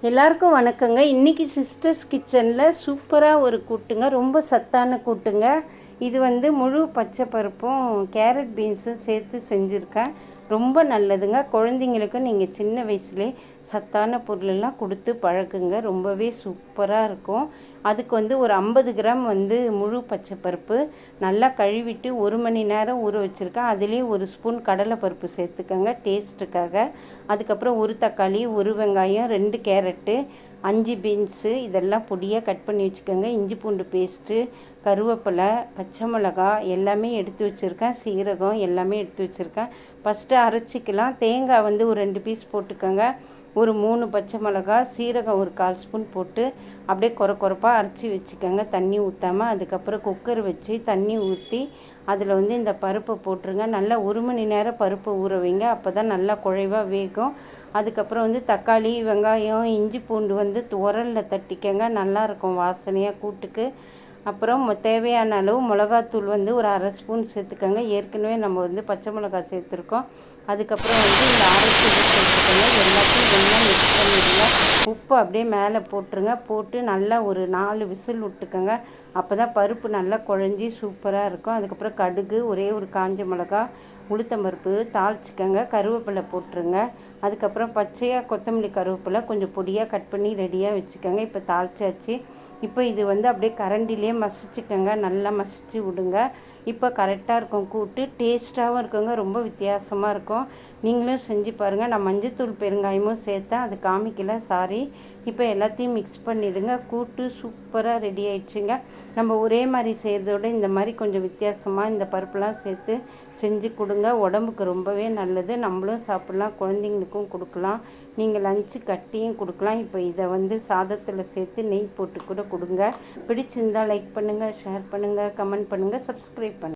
எல்லாருக்கும் வணக்கங்க. இன்றைக்கி சிஸ்டர்ஸ் கிச்சனில் சூப்பராக ஒரு கூட்டுங்க. ரொம்ப சத்தான கூட்டுங்க. இது வந்து முழு பச்சை பருப்பும் கேரட் பீன்ஸும் சேர்த்து செஞ்சுருக்கேன். ரொம்ப நல்லதுங்க. குழந்தைங்களுக்கு நீங்கள் சின்ன வயசுலே சத்தான பொருளெல்லாம் கொடுத்து பழக்குங்க. ரொம்பவே சூப்பராக இருக்கும். அதுக்கு வந்து ஒரு ஐம்பது கிராம் வந்து முழு பச்சை பருப்பு நல்லா கழுவிட்டு ஒரு மணி நேரம் ஊற வச்சுருக்கேன். அதுலேயே ஒரு ஸ்பூன் கடலை பருப்பு சேர்த்துக்கோங்க டேஸ்ட்டுக்காக அதுக்கப்புறம் ஒரு தக்காளி ஒரு வெங்காயம் ரெண்டு கேரட்டு அஞ்சு பீன்ஸு இதெல்லாம் பொடியாக கட் பண்ணி வச்சுக்கோங்க. இஞ்சி பூண்டு பேஸ்ட்டு கருவேப்பிலை பச்சை மிளகா எல்லாமே எடுத்து வச்சுருக்கேன். சீரகம் எல்லாமே எடுத்து வச்சுருக்கேன். ஃபஸ்ட்டு அரைச்சிக்கலாம். தேங்காய் வந்து ஒரு ரெண்டு பீஸ் போட்டுக்கோங்க. ஒரு மூணு பச்சை மிளகா சீரகம் ஒரு கால் ஸ்பூன் போட்டு அப்படியே குறை குறைப்பாக அரைச்சி வச்சுக்கோங்க. தண்ணி ஊற்றாமல் அதுக்கப்புறம் குக்கர் வச்சு தண்ணி ஊற்றி அதில் வந்து இந்த பருப்பை போட்டுருங்க. நல்லா ஒரு மணி நேரம் பருப்பு ஊற வைங்க. அப்போ தான் நல்லா குழைவாக வேகும். அதுக்கப்புறம் வந்து தக்காளி வெங்காயம் இஞ்சி பூண்டு வந்து உரலில் தட்டிக்கங்க. நல்லாயிருக்கும் வாசனையாக கூட்டுக்கு. அப்புறம் தேவையான அளவு மிளகாத்தூள் வந்து ஒரு அரை ஸ்பூன் சேர்த்துக்கோங்க. ஏற்கனவே நம்ம வந்து பச்சை மிளகாய் சேர்த்துருக்கோம். அதுக்கப்புறம் வந்து இந்த அரைச்சி சேர்த்துக்கோங்க. எல்லாத்தையும் ஒன்றா மிக்ஸ் பண்ணிடுங்க உப்பு அப்படியே மேலே போட்டுருங்க. போட்டு நல்லா ஒரு நாலு விசில் விட்டுக்கோங்க. அப்போ தான் பருப்பு நல்லா குழஞ்சி சூப்பராக இருக்கும். அதுக்கப்புறம் கடுகு ஒரே ஒரு காஞ்ச மிளகா உளுத்தம்பருப்பு தாளிச்சிக்கோங்க. கருவேப்பிலை போட்டுருங்க. அதுக்கப்புறம் பச்சையாக கொத்தமல்லி கருவேப்பிலை கொஞ்சம் பொடியாக கட் பண்ணி ரெடியாக வச்சுக்கோங்க. இப்போ தாளிச்சாச்சு. இப்போ இது வந்து அப்படியே கரண்டிலே மசிச்சுக்கோங்க நல்லா மசிச்சு விடுங்க. இப்போ கரெக்டாக இருக்கும். கூட்டு டேஸ்ட்டாகவும் இருக்குங்க. ரொம்ப வித்தியாசமாக இருக்கும். நீங்களும் செஞ்சு பாருங்கள் நான் மஞ்சத்தூள் பெருங்காயமும் சேர்த்தேன். அது காமிக்கல. சாரி இப்போ எல்லாத்தையும் மிக்ஸ் பண்ணிவிடுங்க கூட்டு சூப்பராக ரெடி ஆயிடுச்சுங்க. நம்ம ஒரே மாதிரி செய்கிறதோட இந்த மாதிரி கொஞ்சம் வித்தியாசமாக இந்த பருப்புலாம் சேர்த்து செஞ்சு கொடுங்க. உடம்புக்கு ரொம்பவே நல்லது. நம்மளும் சாப்பிட்லாம். குழந்தைங்களுக்கும் கொடுக்கலாம். நீங்கள் லஞ்சு கட்டியும் கொடுக்கலாம். இப்போ இதை வந்து சாதத்தில் சேர்த்து நெய் போட்டு கூட கொடுங்க. பிடிச்சிருந்தால் லைக் பண்ணுங்கள் ஷேர் பண்ணுங்கள் கமெண்ட் பண்ணுங்கள் சப்ஸ்கிரைப்